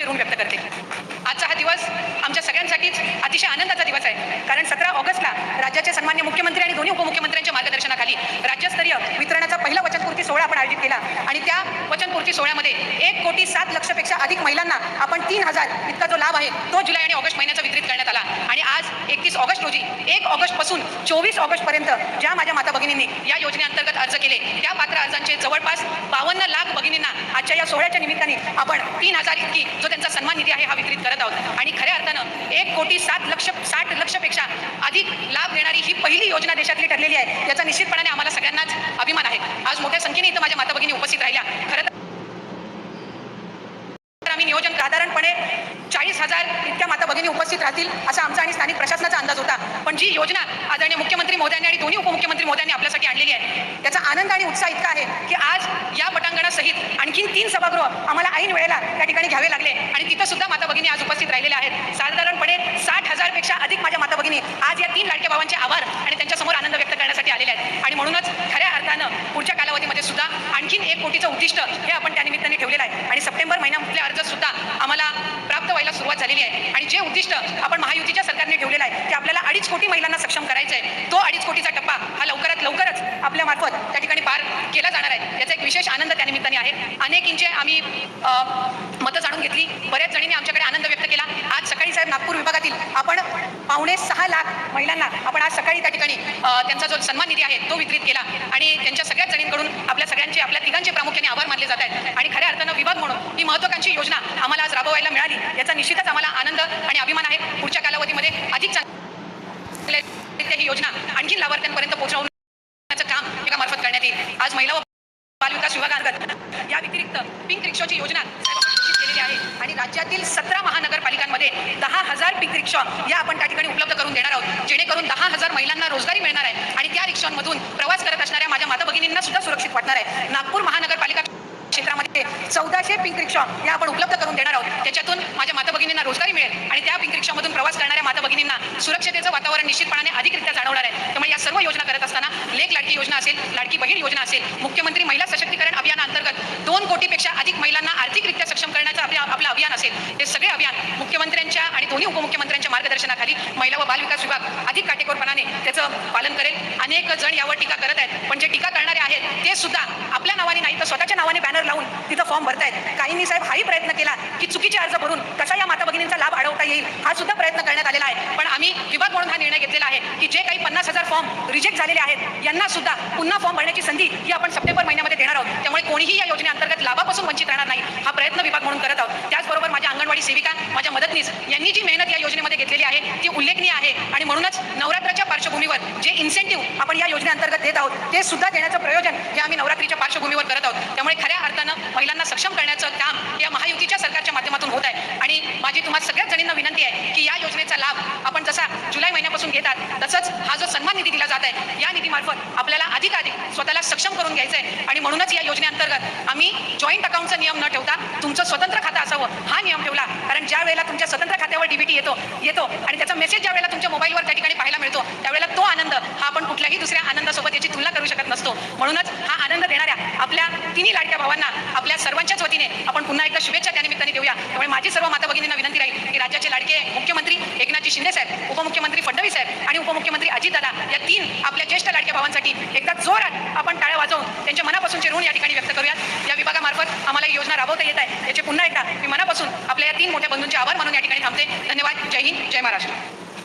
ऋण व्यक्त करते. आजचा हा दिवस आमच्या सगळ्यांसाठीच अतिशय आनंदाचा दिवस आहे. कारण सतरा ऑगस्टला राज्याचे सन्मान्य मुख्यमंत्री आणि दोन्ही उपमुख्यमंत्र्यांच्या मार्गदर्शनाखाली राज्यस्तरीय वितरणाचा पहिला वचनपूर्ती सोहळा आपण आयोजित केला. आणि त्या वचनपूर्ती सोहळ्यामध्ये एक कोटी सात लक्षपेक्षा अधिक महिलांना आपण तीन हजार इतका जो लाभ आहे तो जुलै आणि ऑगस्ट महिन्याचा वितरित करण्यात आला. आणि आज एकतीस ऑगस्ट रोजी एक ऑगस्टपासून चोवीस ऑगस्टपर्यंत ज्या माझ्या माता भगिनींनी या योजनेअंतर्गत अर्ज केले त्या पात्र अर्जांचे जवळपास बावन्न लाख आजच्या या सोहळ्याच्या निमित्ताने आपण तीन हजार इतकी जो त्यांचा सन्मान निधी आहे हा वितरित करत आहोत. आणि खऱ्या अर्थानं एक कोटी सात लक्ष साठ लक्षपेक्षा अधिक लाभ देणारी ही पहिली योजना देशातली ठरलेली आहे. याचा निश्चितपणाने आम्हाला सगळ्यांनाच अभिमान आहे. आज मोठ्या संख्येने इथं माझ्या माता भगिनी उपस्थित राहिल्या. खरं तर आम्ही नियोजन साधारणपणे चाळीस हजार इतक्या माता भगिनी उपस्थित राहतील असा आमचा आणि स्थानिक प्रशासनाचा अंदाज होता. पण जी योजना आदरणीय मुख्यमंत्री महोदयांनी आणि दोन्ही उपमुख्यमंत्री मोद्यांनी आपल्यासाठी आणलेली आहे. त्याचा आनंद आणि उत्साह इतका आहे की आज या पटांगणासहित आणखीन तीन सभागृह आम्हाला ऐन वेळेला त्या ठिकाणी घ्यावे लागले. आणि तिथं सुद्धा माता भगिनी आज उपस्थित राहिलेल्या आहेत. साधारणपणे साठ हजारपेक्षा अधिक माझ्या माता भगिनी आज या तीन लाडक्या भावांचे आभार आणि त्यांच्यासमोर आनंद व्यक्त करण्यासाठी आलेले आहेत. आणि म्हणूनच खऱ्या अर्थानं पुढच्या कालावधीमध्ये सुद्धा आणखीन एक कोटीचं उद्दिष्ट हे आपण त्या निमित्ताने ठेवलेलं आहे. आणि सप्टेंबर महिन्यामधले अर्ज सुद्धा आम्हाला सुरुवात झालेली आहे. आणि जे उद्दिष्ट आपण महायुतीच्या सरकारने ठेवलेलं आहे ते आपल्याला अडीच कोटी महिलांना सक्षम करायचं आहे तो अडीच कोटीचा टप्पा हा लवकरात लवकरच आपल्या मार्फत त्या ठिकाणी पार केला जाणार आहे. याचा एक विशेष आनंद त्या निमित्ताने आहे. अनेकींचे आम्ही मतं जाणून घेतली. बऱ्याच जणींनी आमच्याकडे आनंद व्यक्त केला. आज सकाळी साहेब नागपूर विभागातील आपण पावणे सहा लाख महिलांना आपण आज सकाळी त्या ठिकाणी त्यांचा जो सन्मान निधी आहे तो वितरित केला. आणि त्यांच्या सगळ्याच जणींकडून आपल्या सगळ्यांचे आपल्या तिघांचे प्रामुख्याने आभार मानले जात आहेत आणि खऱ्या अर्थानं विभाग म्हणून ही महत्वाकांक्षी योजना आम्हाला आज राबवायला मिळाली याचा निश्चितच आम्हाला आनंद आणि अभिमान आहे. पुढच्या कालावधीमध्ये अधिक चांगल्या ही योजना आणखी लाभार्थ्यांपर्यंत पोहोचवण्याचं काम एका मार्फत करण्यात येईल. आज महिला व बालविकास विभागांतर्गत या व्यतिरिक्त पिंक रिक्षाची योजना केलेली आहे आणि राज्यातील सतरा महानगरपालिकांमध्ये दहा हजार पिंक रिक्षा या आपण त्या ठिकाणी उपलब्ध करून देणार आहोत. जेणेकरून दहा हजार महिलांना रोजगारी मिळणार आहे आणि त्या रिक्षांमधून प्रवास करत असणाऱ्या माझ्या माता भगिनींना सुद्धा सुरक्षित वाटणार आहे. नागपूर महानगरपालिका क्षेत्रामध्ये चौदाशे पिंक रिक्षा या आपण उपलब्ध करून देणार आहोत. त्याच्यातून माझ्या माता भगिनींना रोजगारी मिळेल आणि त्या पिंक रिक्षामधून प्रवास करणाऱ्या माता भगिनींना सुरक्षतेचं वातावरण निश्चितपणाने अधिकरित्या जाणवणार आहे. त्यामुळे या सर्व योजना करत असताना लेख लाडकी योजना असेल लाडकी बहीण योजना असेल मुख्यमंत्री महिला सशक्तीकरण अभियानाअंतर्गत दोन कोटीपेक्षा अधिक महिलांना आर्थिकरित्या सक्षम करण्याचं आपल्या आपलं अभियान असेल. हे सगळे अभियान मुख्यमंत्र्यांच्या आणि दोन्ही उपमुख्यमंत्र्यांच्या मार्गदर्शनाखाली महिला व बालविकास विभाग अधिक काटेकोरपणाने त्याचं पालन करेल. अनेक जण यावर टीका करत आहेत पण जे टीका करणारे आहेत ते सुद्धा आपल्या नावाने नाही तर स्वतःच्या नावाने बॅनर लावून तिथं फॉर्म भरतायत. काहींनी साहेब हाही प्रयत्न केला की चुकीचे अर्ज भरून कसा या माता भगिनींचा लाभ अडवता येईल हा सुद्धा प्रयत्न करण्यात आलेला आहे. पण आम्ही विभाग म्हणून हा निर्णय घेतलेला आहे की जे काही पन्नास हजार फॉर्म रिजेक्ट झालेले आहेत यांना सुद्धा पुन्हा फॉर्म भरण्याची संधी ही आपण सप्टेंबर महिन्यामध्ये देणार आहोत. त्यामुळे कोणीही या योजनेअंतर्गत लाभापासून वंचित राहणार नाही हा प्रयत्न विभाग म्हणून करत आहोत. त्याचबरोबर माझ्या अंगणवाडी सेविका माझ्या मदतनीस यांनी जी मेहनत या योजनेमध्ये घेतलेली आहे ती उल्लेखनीय आहे. आणि म्हणूनच नवरात्राच्या पार्श्वभूमीवर जे इन्सेंटिव्ह आपण या योजनेअंतर्गत देत आहोत ते सुद्धा देण्याचं प्रयोजन हे आम्ही नवरात्रीच्या पार्श्वभूमीवर करत आहोत. त्यामुळे खऱ्या अर्थानं महिलांना सक्षम करण्यात काम या महायुतीच्या सरकारच्या माध्यमातून होत आहे आणि माझी तुम्हाला सगळ्याच जणींना विनंती आहे की या योजनेचा लाभ आपण जसा जुलै महिन्यापासून घेतात तसंच हा जो सन्मान निधी दिला जात आहे या निधीमार्फत आपल्याला अधिकाधिक स्वतःला सक्षम करून घ्यायचं आहे आणि म्हणूनच या योजनेअंतर्गत आम्ही जॉईंट अकाउंटचा नियम न ठेवता तुमचं स्वतंत्र खातं असावं हा नियम ठेवला. कारण ज्या वेळेला तुमच्या स्वतंत्र खात्यावर डीबीटी येतो येतो. आणि त्याचा मेसेज ज्या वेळेला तुमच्या मोबाईलवर त्या ठिकाणी पाहायला मिळतो त्यावेळेला तो आनंद हा आपण कुठल्याही दुसऱ्या आनंदासोबत याची तुलना करू शकत नसतो. म्हणूनच हा आनंद देणाऱ्या आपल्या तिन्ही लाडक्या भावांना आपल्या सर्वांच्याच वतीने आपण पुन्हा एकदा शुभेच्छा त्या निमित्ताने देऊया. त्यामुळे माझी सर्व माता भगिनींना विनंती राहील की राज्याचे लाडके मुख्यमंत्री एकनाथजी शिंदे साहेब उपमुख्यमंत्री फडणवीस साहेब आणि उपमुख्यमंत्री अजितदादा या तीन आपल्या ज्येष्ठ लाडक्या भावांसाठी एकदा जोरात आपण टाळ्या वाजवून त्यांच्या मनापासूनचे ऋण या ठिकाणी व्यक्त करूयात. या विभागामार्फत आम्हाला ही योजना राबवता येत आहे. याचे पुन्हा एकदा मी मनापासून आपल्या या तीन मोठ्या बंधूंचे आभार मानून या ठिकाणी थांबते. धन्यवाद. जय हिंद. जय महाराष्ट्र.